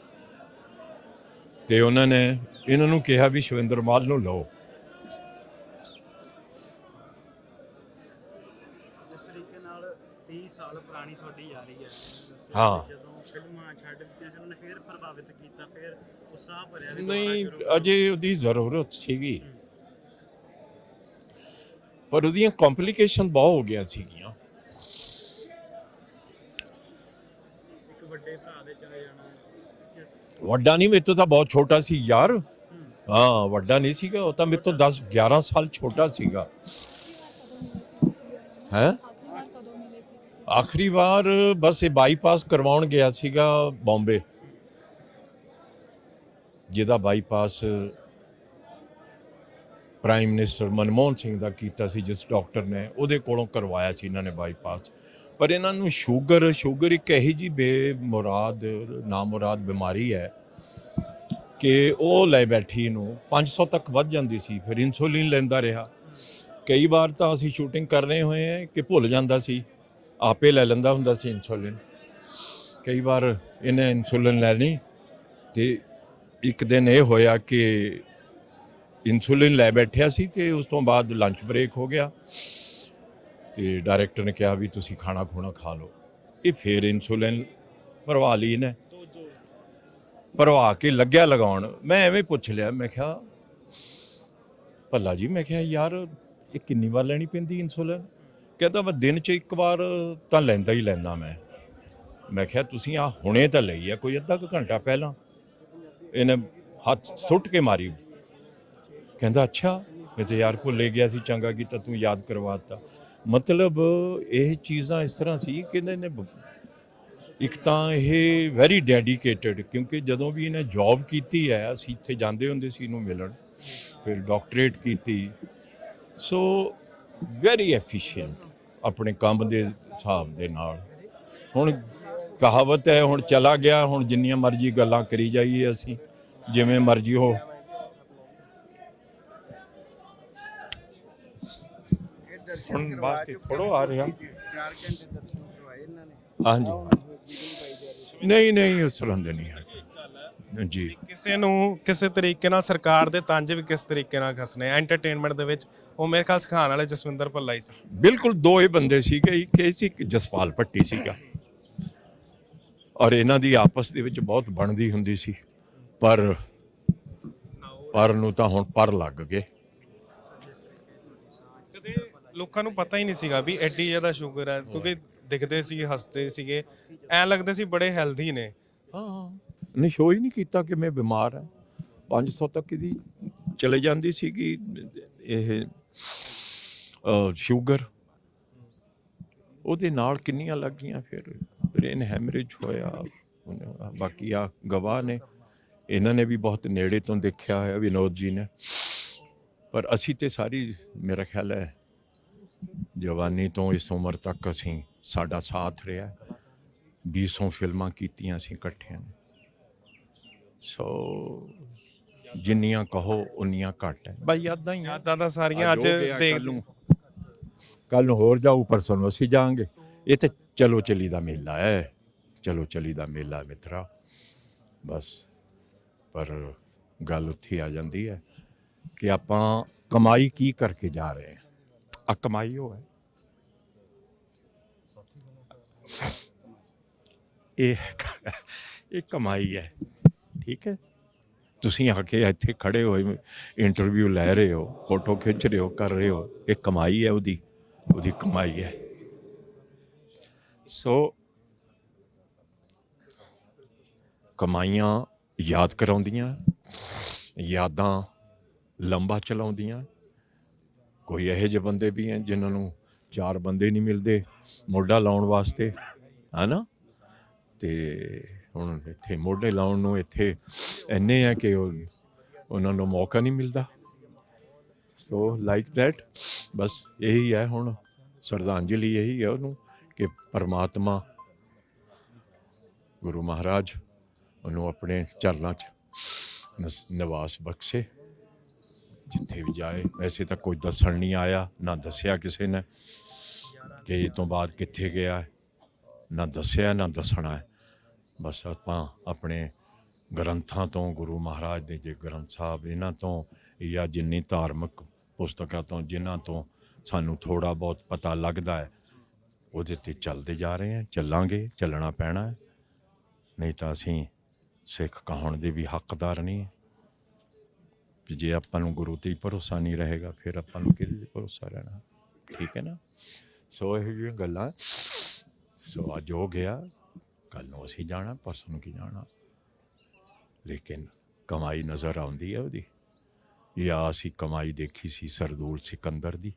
ਤੇ ਉਹਨਾਂ ਨੇ ਇਹਨਾਂ ਨੂੰ ਕਿਹਾ ਵੀ ਸ਼ਵਿੰਦਰ ਮਾਲ ਨੂੰ ਲਓ ਜਿਸ ਤਰੀਕੇ ਨਾਲ 30 ਸਾਲ ਪੁਰਾਣੀ ਤੁਹਾਡੀ ਯਾਰੀ ਹੈ ਹਾਂ। ਜਦੋਂ ਫਿਲਮਾਂ ਛੱਡ ਦਿੱਤੀਆਂ ਸੀ ਉਹਨਾਂ ਨੇ ਫੇਰ ਪ੍ਰਭਾਵਿਤ ਕੀਤਾ ਫੇਰ ਉਤਸ਼ਾਹ ਭਰਿਆ ਵੀ ਦੁਬਾਰਾ ਨਹੀਂ ਸ਼ੁਰੂ ਅਜੇ ਉਹਦੀ ਜ਼ਰੂਰਤ ਸੀਗੀ। ਪਰ ਉਹਦੀਆਂ ਕੰਪਲਿਕੇਸ਼ਨ ਬਹੁਤ ਹੋ ਗਿਆ ਸੀਗੀਆਂ। ਇੱਕ ਵੱਡੇ ਭਰਾ ਦੇ ਚਲੇ ਜਾਣਾ ਕਿਸ ਵੱਡਾ ਨਹੀਂ ਮੇਰੇ ਤੋਂ ਤਾਂ ਬਹੁਤ ਛੋਟਾ ਸੀ ਯਾਰ। ਹਾਂ। ਵੱਡਾ ਨਹੀਂ ਸੀਗਾ ਉਹ ਤਾਂ ਮੇਰੇ ਤੋਂ 10 11 ਸਾਲ ਛੋਟਾ ਸੀਗਾ। ਹੈ? ਆਖਰੀ ਵਾਰ ਬਸ ਇਹ ਬਾਈਪਾਸ ਕਰਵਾਉਣ ਗਿਆ ਸੀਗਾ ਬੰਬੇ ਜਿਹਦਾ bypass prime minister Manmohan Singh ਦਾ ਕੀਤਾ ਸੀ, ਜਿਸ ਡਾਕਟਰ ਨੇ ਉਹਦੇ ਕੋਲੋਂ ਕਰਵਾਇਆ ਸੀ ਇਹਨਾਂ ਨੇ ਬਾਈਪਾਸ ਪਰ ਇਹਨਾਂ ਨੂੰ ਸ਼ੂਗਰ ਸ਼ੂਗਰ ਇੱਕ ਇਹੀ ਜੀ ਬੇਮੁਰਾਦ, ਨਾਮੁਰਾਦ ਬਿਮਾਰੀ ਹੈ ਕਿ ਉਹ ਲੈ ਬੈਠੀ ਨੂੰ 500 ਤੱਕ ਵੱਧ ਜਾਂਦੀ ਸੀ, ਫਿਰ ਇਨਸੂਲਿਨ ਲੈਂਦਾ ਰਿਹਾ। ਕਈ ਵਾਰ ਤਾਂ ਅਸੀਂ ਸ਼ੂਟਿੰਗ ਕਰ ਰਹੇ ਹੋਏ ਹਾਂ ਕਿ ਭੁੱਲ ਜਾਂਦਾ ਸੀ। ਆਪੇ ਲੈ ਲੈਂਦਾ ਹੁੰਦਾ ਸੀ ਇਨਸੂਲਿਨ ਕਈ ਵਾਰ ਇਹਨੇ ਇਨਸੂਲਿਨ ਲੈਣੀ ਤੇ ਇੱਕ ਦਿਨ ਇਹ ਹੋਇਆ ਕਿ ਇਨਸੂਲਿਨ ਲੈ ਬੈਠਿਆ ਸੀ ਤੇ ਉਸ ਤੋਂ ਬਾਅਦ ਲੰਚ ਬ੍ਰੇਕ ਹੋ ਗਿਆ। ਤੇ ਡਾਇਰੈਕਟਰ ਨੇ ਕਿਹਾ ਵੀ ਤੁਸੀਂ ਖਾਣਾ ਖੋਣਾ ਖਾ ਲਓ। ਇਹ ਫੇਰ ਇਨਸੂਲਿਨ ਭਰਵਾ ਲਈ ਨੇ ਭਰਵਾ ਕੇ ਲੱਗਿਆ ਲਗਾਉਣ। ਮੈਂ ਐਵੇਂ ਪੁੱਛ ਲਿਆ, ਮੈਂ ਕਿਹਾ, ਭੱਲਾ ਜੀ, ਮੈਂ ਕਿਹਾ, ਯਾਰ, ਇਹ ਕਿੰਨੀ ਵਾਰ ਲੈਣੀ ਪੈਂਦੀ ਇਨਸੂਲਿਨ ਕਹਿੰਦਾ ਮੈਂ ਦਿਨ 'ਚ ਇੱਕ ਵਾਰ ਤਾਂ ਲੈਂਦਾ ਹੀ ਲੈਂਦਾ ਮੈਂ। ਮੈਂ ਕਿਹਾ, ਤੁਸੀਂ ਆ ਹੁਣੇ ਤਾਂ ਲਈ ਆ, ਕੋਈ ਅੱਧਾ ਕੁ ਘੰਟਾ ਪਹਿਲਾਂ। ਇਹਨੇ ਹੱਥ ਸੁੱਟ ਕੇ ਮਾਰੀ। ਕਹਿੰਦਾ, ਅੱਛਾ, ਮੈਂ ਤੇ ਯਾਰ ਭੁੱਲੇ ਗਿਆ ਸੀ, ਚੰਗਾ ਕੀਤਾ ਤੂੰ ਯਾਦ ਕਰਵਾਤਾ ਮਤਲਬ ਇਹ ਚੀਜ਼ਾਂ ਇਸ ਤਰ੍ਹਾਂ ਸੀ ਕਿ ਇਹਨੇ ਨੇ ਇੱਕ ਤਾਂ ਇਹ ਵੈਰੀ ਡੈਡੀਕੇਟਿਡ ਕਿਉਂਕਿ ਜਦੋਂ ਵੀ ਇਹਨੇ ਜੌਬ ਕੀਤੀ ਹੈ, ਅਸੀਂ ਇੱਥੇ ਜਾਂਦੇ ਹੁੰਦੇ ਸੀ ਇਹਨੂੰ ਮਿਲਣ, ਫਿਰ ਡਾਕਟਰੇਟ ਕੀਤੀ। ਸੋ ਵੈਰੀ ਐਫੀਸ਼ੀਐਂਟ ਆਪਣੇ ਕੰਮ ਦੇ ਹਿਸਾਬ ਦੇ ਨਾਲ। ਹੁਣ ਕਹਾਵਤ ਹੈ ਹੁਣ ਚਲਾ ਗਿਆ ਹੁਣ ਜਿੰਨੀਆਂ ਮਰਜ਼ੀ ਗੱਲਾਂ ਕਰੀ ਜਾਈਏ ਅਸੀਂ ਜਿਵੇਂ ਮਰਜ਼ੀ ਹੋ। ਸੁਣਨ ਵਾਸਤੇ ਥੋੜੋ ਆ ਰਿਹਾ। ਹਾਂਜੀ। ਨਹੀਂ ਨਹੀਂ ਉਸ ਤਰ੍ਹਾਂ ਦੇ ਨਹੀਂ ਹੈ ਜੀ। ਕਿਸੇ ਨੂੰ ਕਿਸੇ ਤਰੀਕੇ ਨਾਲ ਸਰਕਾਰ ਦੇ ਤੰਜ ਵੀ ਕਿਸ ਤਰੀਕੇ ਨਾਲ ਖਸਨੇ ਐਂਟਰਟੇਨਮੈਂਟ ਦੇ ਵਿੱਚ ਉਹ ਮੇਰੇ ਖਿਆਲ ਸਿਖਾਉਣ ਵਾਲੇ ਜਸਵਿੰਦਰ ਭੱਲਾ ਹੀ ਸੀ ਬਿਲਕੁਲ ਦੋ ਹੀ ਬੰਦੇ ਸੀਗੇ ਇੱਕ ਇਹ ਸੀ ਇੱਕ ਜਸਪਾਲ ਭੱਟੀ ਸੀਗਾ। ਔਰ ਇਹਨਾਂ ਦੀ ਆਪਸ ਦੇ ਵਿੱਚ ਬਹੁਤ ਬਣਦੀ ਹੁੰਦੀ ਸੀ। ਪਰ ਪਰ ਨੂੰ ਤਾਂ ਹੁਣ ਪਰ ਲੱਗ ਗਏ। ਕਦੇ ਲੋਕਾਂ ਨੂੰ ਪਤਾ ਹੀ ਨਹੀਂ ਸੀਗਾ ਵੀ ਐਡੀ ਜ਼ਿਆਦਾ ਸ਼ੂਗਰ ਹੈ ਕਿਉਂਕਿ ਦਿਖਦੇ ਸੀ ਹੱਸਦੇ ਸੀਗੇ। ਐ ਲੱਗਦੇ ਸੀ ਬੜੇ ਹੈਲਦੀ ਨੇ। ਹਾਂ। ਨਹੀਂ ਸ਼ੋ ਹੀ ਨਹੀਂ ਕੀਤਾ ਕਿ ਮੈਂ ਬਿਮਾਰ ਹਾਂ। 500 ਤੱਕ ਇਹਦੀ ਚਲੇ ਜਾਂਦੀ ਸੀਗੀ, ਇਹ ਸ਼ੂਗਰ। ਉਹਦੇ ਨਾਲ ਕਿੰਨੀਆਂ ਲੱਗੀਆਂ ਫਿਰ? ਬ੍ਰੇਨ ਹੈਮਰੇਜ ਹੋਇਆ ਬਾਕੀ ਆ ਗਵਾਹ ਨੇ। ਇਹਨਾਂ ਨੇ ਵੀ ਬਹੁਤ ਨੇੜੇ ਤੋਂ ਦੇਖਿਆ ਹੋਇਆ, ਵਿਨੋਦ ਜੀ ਨੇ। ਪਰ ਅਸੀਂ ਤੇ ਸਾਰੀ, ਮੇਰਾ ਖਿਆਲ ਹੈ, ਜਵਾਨੀ ਤੋਂ ਇਸ ਉਮਰ ਤੱਕ ਅਸੀਂ ਸਾਡਾ ਸਾਥ ਰਿਹਾ। 200 ਫਿਲਮਾਂ ਕੀਤੀਆਂ ਅਸੀਂ ਇਕੱਠਿਆਂ ਨੇ। ਸੋ ਜਿੰਨੀਆਂ ਕਹੋ ਉਨੀਆਂ ਘੱਟ ਹੈ। ਬਈ ਯਾਦਾਂ ਹੀ ਆ। ਯਾਦਾਂ ਤਾਂ ਸਾਰੀਆਂ ਅੱਜ ਹੋ ਦੇਖ ਕੱਲ ਨੂੰ ਹੋਰ ਜਾਊ ਪਰਸੋਂ ਨੂੰ ਅਸੀਂ ਜਾਾਂਗੇ। ਇਹ ਤੇ ਚਲੋ ਚਲੀ ਦਾ ਮੇਲਾ ਹੈ। ਚਲੋ ਚਲੀ ਦਾ ਮੇਲਾ ਮਿੱਤਰਾ। ਬਸ ਪਰ ਗੱਲ ਉੱਥੇ ਆ ਜਾਂਦੀ ਹੈ ਕਿ ਆਪਾਂ ਕਮਾਈ ਕੀ ਕਰਕੇ ਜਾ ਰਹੇ ਹਾਂ। ਆ ਕਮਾਈ ਉਹ ਹੈ। ਇਹ ਇਹ ਕਮਾਈ ਹੈ। ਠੀਕ ਹੈ? ਤੁਸੀਂ ਆ ਕੇ ਇੱਥੇ ਖੜੇ ਹੋਏ ਇੰਟਰਵਿਊ ਲੈ ਰਹੇ ਹੋ ਫੋਟੋ ਖਿੱਚ ਰਹੇ ਹੋ, ਕਰ ਰਹੇ ਹੋ, ਇਹ ਕਮਾਈ ਹੈ ਉਹਦੀ? ਉਹਦੀ ਕਮਾਈ ਹੈ। ਸੋ ਕਮਾਈਆਂ ਯਾਦ ਕਰਾਉਂਦੀਆਂ, ਯਾਦਾਂ ਲੰਬਾ ਚਲਾਉਂਦੀਆਂ। ਕੋਈ ਇਹੋ ਜਿਹੇ ਬੰਦੇ ਵੀ ਹਨ ਜਿਨ੍ਹਾਂ ਨੂੰ ਚਾਰ ਬੰਦੇ ਨਹੀਂ ਮਿਲਦੇ, ਮੋਢਾ ਲਾਉਣ ਵਾਸਤੇ ਹਨਾ ਤੇ ਹੁਣ ਇੱਥੇ ਮੋਢੇ ਲਾਉਣ ਨੂੰ ਇੱਥੇ ਇੰਨੇ ਆ ਕਿ ਉਹਨਾਂ ਨੂੰ ਮੌਕਾ ਨਹੀਂ ਮਿਲਦਾ। ਸੋ ਲਾਈਕ ਥੈਟ ਬਸ ਇਹੀ ਹੈ ਹੁਣ। ਸ਼ਰਧਾਂਜਲੀ ਇਹੀ ਹੈ ਉਹਨੂੰ ਕਿ ਪਰਮਾਤਮਾ, ਗੁਰੂ ਮਹਾਰਾਜ ਉਹਨੂੰ ਆਪਣੇ ਚਰਨਾਂ 'ਚ ਨਸ- ਨਿਵਾਸ ਬਖਸ਼ੇ। ਜਿੱਥੇ ਵੀ ਜਾਏ, ਵੈਸੇ ਤਾਂ ਕੋਈ ਦੱਸਣ ਨਹੀਂ ਆਇਆ, ਨਾ ਦੱਸਿਆ ਕਿਸੇ ਨੇ ਕਿ ਇਹ ਤੋਂ ਬਾਅਦ ਕਿੱਥੇ ਗਿਆ ਨਾ ਦੱਸਿਆ, ਨਾ ਦੱਸਣਾ ਹੈ। ਬਸ ਆਪਾਂ ਆਪਣੇ ਗ੍ਰੰਥਾਂ ਤੋਂ, ਗੁਰੂ ਮਹਾਰਾਜ ਦੇ ਜੇ ਗ੍ਰੰਥ ਸਾਹਿਬ, ਇਹਨਾਂ ਤੋਂ ਜਾਂ ਜਿੰਨੀ ਧਾਰਮਿਕ ਪੁਸਤਕਾਂ ਤੋਂ, ਜਿਨ੍ਹਾਂ ਤੋਂ ਸਾਨੂੰ ਥੋੜਾ ਬਹੁਤ ਪਤਾ ਲੱਗਦਾ ਹੈ, ਉਹਦੇ ਤੇ ਚੱਲਦੇ ਜਾ ਰਹੇ ਹਾਂ, ਚੱਲਾਂਗੇ, ਚੱਲਣਾ ਪੈਣਾ ਨਹੀਂ ਤਾਂ ਅਸੀਂ ਸਿੱਖ ਕਹਾਉਣ ਦੇ ਵੀ ਹੱਕਦਾਰ ਨਹੀਂ ਜੇ ਆਪਾਂ ਨੂੰ ਗੁਰੂ ਤੇ ਭਰੋਸਾ ਨਹੀਂ ਰਹੇਗਾ, ਫਿਰ ਆਪਾਂ ਨੂੰ ਕਿਹਦੇ ਤੇ ਭਰੋਸਾ ਰਹਿਣਾ? ਠੀਕ ਹੈ ਨਾ? ਸੋ ਇਹ ਜਿਹੀਆਂ ਗੱਲਾਂ। ਸੋ ਅੱਜ ਹੋ ਗਿਆ। ਕੱਲ ਨੂੰ ਅਸੀਂ ਜਾਣਾ, ਪਰਸੋਂ ਨੂੰ ਕੀ ਜਾਣਾ। ਲੇਕਿਨ ਕਮਾਈ ਨਜ਼ਰ ਆਉਂਦੀ ਹੈ ਉਹਦੀ। ਜਾਂ ਅਸੀਂ ਕਮਾਈ ਦੇਖੀ ਸੀ ਸਰਦੂਲ ਸਿਕੰਦਰ ਦੀ,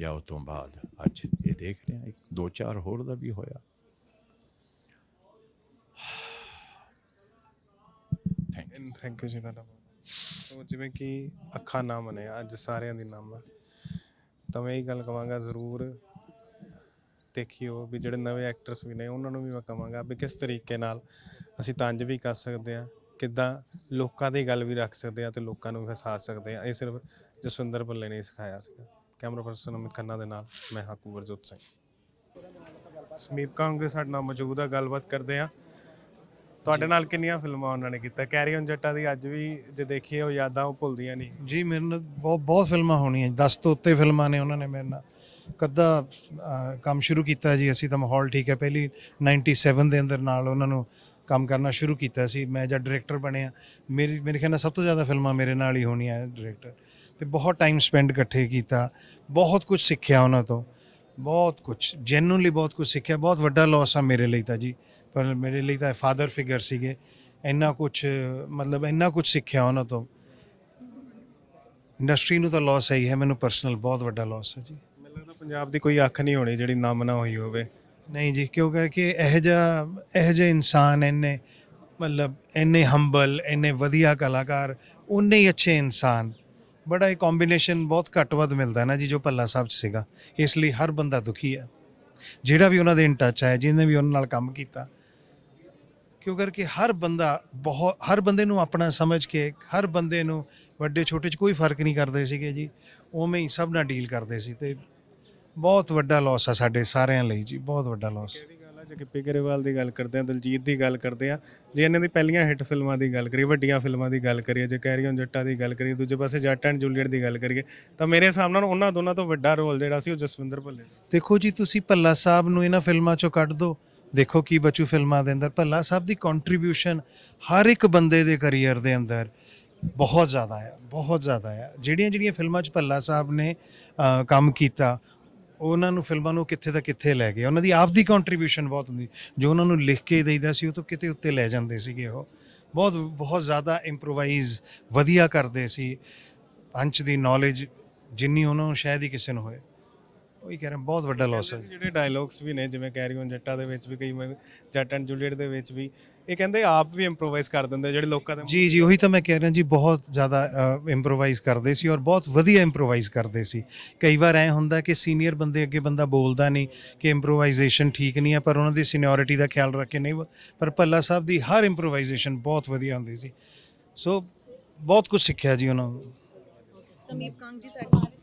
ਜਾਂ ਉਹ ਤੋਂ ਬਾਅਦ ਅੱਜ ਇਹ ਦੇਖ ਰਹੇ ਹਾਂ, ਇੱਕ ਦੋ ਚਾਰ ਹੋਰ ਦਾ ਵੀ ਹੋਇਆ। ਥੈਂਕ ਯੂ ਜੀ ਤੁਹਾਡਾ। ਸੋ ਜਿਵੇਂ ਕਿ ਅੱਖਾਂ ਨਾਮ ਨੇ ਅੱਜ ਸਾਰਿਆਂ ਦੀ ਨਾਮ ਹੈ। ਤਾਂ ਮੈਂ ਇਹ ਗੱਲ ਕਵਾਂਗਾ ਜ਼ਰੂਰ ਦੇਖਿਓ ਵੀ ਜਿਹੜੇ ਨਵੇਂ ਐਕਟਰਸ ਵੀ ਨੇ, ਉਹਨਾਂ ਨੂੰ ਵੀ ਮੈਂ ਕਹਾਂਗਾ ਵੀ ਕਿਸ ਤਰੀਕੇ ਨਾਲ ਅਸੀਂ ਤੰਜ ਵੀ ਕਰ ਸਕਦੇ ਹਾਂ, ਕਿੱਦਾਂ ਲੋਕਾਂ ਦੀ ਗੱਲ ਵੀ ਰੱਖ ਸਕਦੇ ਹਾਂ ਤੇ ਲੋਕਾਂ ਨੂੰ ਵੀ ਹਸਾ ਸਕਦੇ ਹਾਂ। ਇਹ ਸਿਰਫ ਜਸਵਿੰਦਰ ਭੱਲੇ ਨੇ ਸਿਖਾਇਆ ਸੀਗਾ। ਕੈਮਰਾ ਪਰਸਨ ਅਮਿਤ ਖੰਨਾ ਦੇ ਨਾਲ, ਮੈਂ ਹਾਕੂਵਰਜੋਤ ਸਿੰਘ। ਸਮੀਪ ਕਾਂਗੇ ਸਾਡੇ ਨਾਲ ਮੌਜੂਦ ਆ, ਗੱਲਬਾਤ ਕਰਦੇ ਆ ਤੁਹਾਡੇ ਨਾਲ ਕਿੰਨੀਆਂ ਫਿਲਮਾਂ ਉਹਨਾਂ ਨੇ ਕੀਤਾ ਕੈਰੀ ਔਨ ਜੱਟਾ ਦੀ ਅੱਜ ਵੀ ਜੇ ਦੇਖੀਏ ਉਹ ਯਾਦਾਂ ਉਹ ਭੁੱਲਦੀਆਂ ਨਹੀਂ। ਜੀ, ਮੇਰੇ ਨਾਲ ਬਹੁਤ ਬਹੁਤ ਫਿਲਮਾਂ ਹੋਣੀਆਂ। 10 ਤੋਂ ਉੱਤੇ ਫਿਲਮਾਂ ਨੇ ਉਹਨਾਂ ਨੇ ਮੇਰੇ ਨਾਲ। ਕਦਾ ਕੰਮ ਸ਼ੁਰੂ ਕੀਤਾ ਜੀ। ਅਸੀਂ ਤਾਂ ਮਾਹੌਲ ਠੀਕ ਹੈ। ਪਹਿਲੀ 97 ਦੇ ਅੰਦਰ ਨਾਲ ਉਹਨਾਂ ਨੂੰ ਕੰਮ ਕਰਨਾ ਸ਼ੁਰੂ ਕੀਤਾ ਸੀ। ਮੈਂ ਜਦ ਡਾਇਰੈਕਟਰ ਬਣਿਆ, ਮੇਰੀ, ਮੇਰੇ ਖਿਆਲ ਨਾਲ ਸਭ ਤੋਂ ਜ਼ਿਆਦਾ ਫਿਲਮਾਂ ਮੇਰੇ ਨਾਲ ਹੀ ਹੋਣੀਆਂ ਡਾਇਰੈਕਟਰ ਤੇ ਬਹੁਤ ਟਾਈਮ ਸਪੈਂਡ ਇਕੱਠੇ ਕੀਤਾ। ਬਹੁਤ ਕੁਝ ਸਿੱਖਿਆ ਉਹਨਾਂ ਤੋਂ। ਬਹੁਤ ਕੁਝ ਜੈਨੂਨਲੀ ਬਹੁਤ ਕੁਝ ਸਿੱਖਿਆ। ਬਹੁਤ ਵੱਡਾ ਲਾਸ ਆ ਮੇਰੇ ਲਈ ਤਾਂ ਜੀ। ਪਰ ਮੇਰੇ ਲਈ ਤਾਂ ਫਾਦਰ ਫਿਗਰ ਸੀਗੇ। ਇੰਨਾ ਕੁਝ, ਮਤਲਬ ਇੰਨਾ ਕੁਝ ਸਿੱਖਿਆ ਉਹਨਾਂ ਤੋਂ। ਇੰਡਸਟਰੀ ਨੂੰ ਤਾਂ ਲਾਸ ਹੈ ਹੀ। ਹੈ ਮੈਨੂੰ ਪਰਸਨਲ ਬਹੁਤ ਵੱਡਾ ਲਾਸ ਹੈ ਜੀ। ਲੱਗਦਾ ਪੰਜਾਬ ਦੀ ਕੋਈ ਅੱਖ ਨਹੀਂ ਹੋਣੀ ਜਿਹੜੀ ਨਾਮ ਨਾ ਹੋਈ ਹੋਵੇ। ਨਹੀਂ ਜੀ ਕਿਉਂਕਿ ਕਿ ਇਹ ਜਿਹਾ, ਇਹ ਜਿਹੇ ਇਨਸਾਨ ਇੰਨੇ, ਮਤਲਬ ਇੰਨੇ ਹੰਬਲ ਇੰਨੇ ਵਧੀਆ ਕਲਾਕਾਰ ਉਨੇ ਹੀ ਅੱਛੇ ਇਨਸਾਨ। ਬੜਾ ਇਹ ਕੰਬੀਨੇਸ਼ਨ ਬਹੁਤ ਘੱਟ ਵੱਧ ਮਿਲਦਾ ਨਾ ਜੀ ਜੋ ਭੱਲਾ ਸਾਹਿਬ 'ਚ ਸੀਗਾ। ਇਸ ਲਈ ਹਰ ਬੰਦਾ ਦੁਖੀ ਹੈ। ਜਿਹੜਾ ਵੀ ਉਹਨਾਂ ਦੇ ਇਨ ਟੱਚ ਹੈ ਜਿਹਨੇ ਵੀ ਉਹਨਾਂ ਨਾਲ ਕੰਮ ਕੀਤਾ। ਕਿਉਂ ਕਰਕੇ ਹਰ ਬੰਦਾ ਬਹੁਤ ਹਰ ਬੰਦੇ ਨੂੰ ਆਪਣਾ ਸਮਝ ਕੇ, ਹਰ ਬੰਦੇ ਨੂੰ ਵੱਡੇ ਛੋਟੇ 'ਚ ਕੋਈ ਫ਼ਰਕ ਨਹੀਂ ਕਰਦੇ ਸੀਗੇ ਜੀ। ਉਵੇਂ ਹੀ ਸਭ ਨਾਲ ਡੀਲ ਕਰਦੇ ਸੀ ਤੇ ਬਹੁਤ ਵੱਡਾ ਲਾਸ ਆ ਸਾਡੇ ਸਾਰਿਆਂ ਲਈ ਜੀ ਬਹੁਤ ਵੱਡਾ ਲਾਸ ਕਿਹੜੀ ਗੱਲ ਆ? ਜੇ ਗਿੱਪੀ ਗਰੇਵਾਲ ਦੀ ਗੱਲ ਕਰਦੇ ਆ ਦਲਜੀਤ ਦੀ ਗੱਲ ਕਰਦੇ ਆ ਜੇ ਇਹਨਾਂ ਦੀ ਪਹਿਲੀਆਂ ਹਿੱਟ ਫਿਲਮਾਂ ਦੀ ਗੱਲ ਕਰੀਏ ਵੱਡੀਆਂ ਫਿਲਮਾਂ ਦੀ ਗੱਲ ਕਰੀਏ ਜੇ ਕੈਰੀ ਔਨ ਜੱਟਾ ਦੀ ਗੱਲ ਕਰੀਏ ਦੂਜੇ ਪਾਸੇ ਜੱਟ ਐਂਡ ਜੂਲੀਅਟ ਦੀ ਗੱਲ ਕਰੀਏ ਤਾਂ ਮੇਰੇ ਸਾਹਮਣੇ ਉਹਨਾਂ ਦੋਨਾਂ ਤੋਂ ਵੱਡਾ ਰੋਲ ਜਿਹੜਾ ਸੀ ਉਹ ਜਸਵਿੰਦਰ ਭੱਲੇ ਦਾ। ਦੇਖੋ ਜੀ ਤੁਸੀਂ ਭੱਲਾ ਸਾਹਿਬ ਨੂੰ ਇਹਨਾਂ ਫਿਲਮਾਂ ਚੋਂ ਕੱਢ ਦਿਓ ਦੇਖੋ ਕੀ ਬਚੂ ਫਿਲਮਾਂ ਦੇ ਅੰਦਰ। ਭੱਲਾ ਸਾਹਿਬ ਦੀ ਕੰਟਰੀਬਿਊਸ਼ਨ ਹਰ ਇੱਕ ਬੰਦੇ ਦੇ ਕੈਰੀਅਰ ਦੇ ਅੰਦਰ ਬਹੁਤ ਜ਼ਿਆਦਾ ਹੈ ਬਹੁਤ ਜ਼ਿਆਦਾ ਹੈ ਜਿਹੜੀਆਂ ਜਿਹੜੀਆਂ ਫਿਲਮਾਂ 'ਚ ਭੱਲਾ ਸਾਹਿਬ ਨੇ ਅ, ਕੰਮ ਕੀਤਾ ਉਹਨਾਂ ਨੂੰ ਫਿਲਮਾਂ ਨੂੰ ਕਿੱਥੇ ਦਾ ਕਿੱਥੇ ਲੈ ਗਏ। ਉਹਨਾਂ ਦੀ ਆਪ ਦੀ ਕੰਟਰੀਬਿਊਸ਼ਨ ਬਹੁਤ ਹੁੰਦੀ। ਜੋ ਉਹਨਾਂ ਨੂੰ ਲਿਖ ਕੇ ਦੇਈਦਾ ਸੀ, ਉਹ ਤੋਂ ਕਿਤੇ ਉੱਤੇ ਲੈ ਜਾਂਦੇ ਸੀਗੇ ਉਹ। ਬਹੁਤ ਬਹੁਤ ਜ਼ਿਆਦਾ ਇੰਪਰੋਵਾਈਜ਼ ਵਧੀਆ ਕਰਦੇ ਸੀ। ਪੰਚ ਦੀ ਨੌਲੇਜ ਜਿੰਨੀ ਉਹਨਾਂ ਨੂੰ ਸ਼ਾਇਦ ਹੀ ਕਿਸੇ ਨੂੰ ਹੋਏ। ਉਹੀ ਕਹਿ ਰਿਹਾ ਬਹੁਤ ਵੱਡਾ ਲਾਸ ਹੈ। ਜਿਹੜੇ ਡਾਇਲੌਗਸ ਵੀ ਨੇ ਜਿਵੇਂ ਕੈਰੀ ਔਨ ਜੱਟਾ ਦੇ ਵਿੱਚ ਵੀ ਕਈ ਮੈਂ- ਜੱਟ ਐਂਡ ਜੂਲੀਅਟ ਦੇ ਵਿੱਚ ਵੀ ਇਹ ਕਹਿੰਦੇ ਆਪ ਵੀ ਇੰਪਰੋਵਾਈਜ਼ ਕਰ ਦਿੰਦੇ ਜਿਹੜੇ ਲੋਕਾਂ ਦੇ ਜੀ ਜੀ ਉਹੀ ਤਾਂ ਮੈਂ ਕਹਿ ਰਿਹਾ ਜੀ ਬਹੁਤ ਜ਼ਿਆਦਾ ਇੰਪਰੋਵਾਈਜ਼ ਕਰਦੇ ਸੀ ਔਰ ਬਹੁਤ ਵਧੀਆ ਇੰਪਰੋਵਾਈਜ਼ ਕਰਦੇ ਸੀ। ਕਈ ਵਾਰ ਐ ਹੁੰਦਾ ਕਿ ਸੀਨੀਅਰ ਬੰਦੇ ਅੱਗੇ ਬੰਦਾ ਬੋਲਦਾ ਨਹੀਂ ਕਿ ਇੰਪਰੋਵਾਈਜ਼ੇਸ਼ਨ ਠੀਕ ਨਹੀਂ ਹੈ ਪਰ ਉਹਨਾਂ ਦੀ ਸੀਨੀਅਰਿਟੀ ਦਾ ਖਿਆਲ ਰੱਖ ਕੇ ਨਹੀਂ ਪਰ ਭੱਲਾ ਸਾਹਿਬ ਦੀ ਹਰ ਇੰਪਰੋਵਾਈਜ਼ੇਸ਼ਨ ਬਹੁਤ ਵਧੀਆ ਹੁੰਦੀ ਸੀ। ਸੋ ਬਹੁਤ ਕੁਝ ਸਿੱਖਿਆ ਜੀ ਉਹਨਾਂ ਨੂੰ। ਸਮੀਪ ਕਾਂਗ ਜੀ ਸਾਡੇ ਨਾਲ